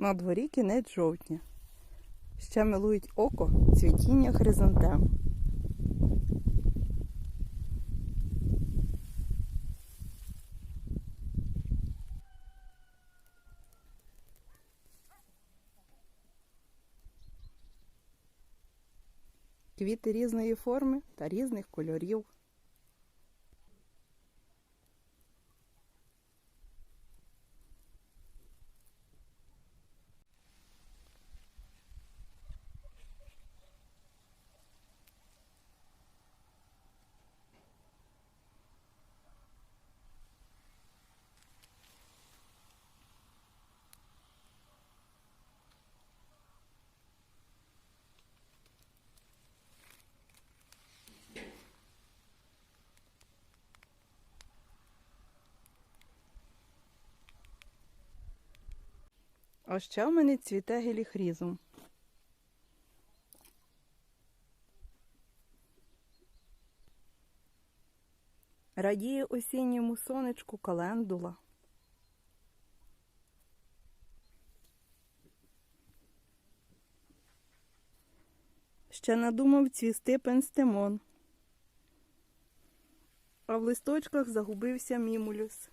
На дворі кінець жовтня. Ще милують око цвітіння хризантем. Квіти різної форми та різних кольорів. А ще в мене цвіте геліхрізум. Радіє осінньому сонечку календула. Ще надумав цвісти пенстемон. А в листочках загубився мімулюс.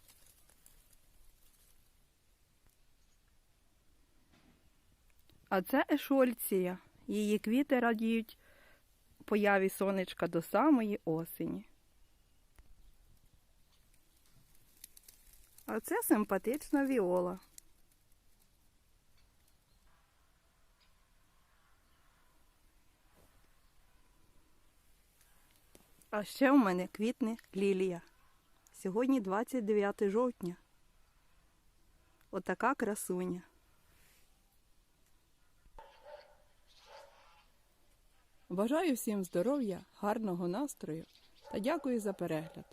А це ешольція. Її квіти радіють появі сонечка до самої осені. А це симпатична віола. А ще в мене квітне лілія. Сьогодні 29 жовтня. Отака красуня. Бажаю всім здоров'я, гарного настрою та дякую за перегляд.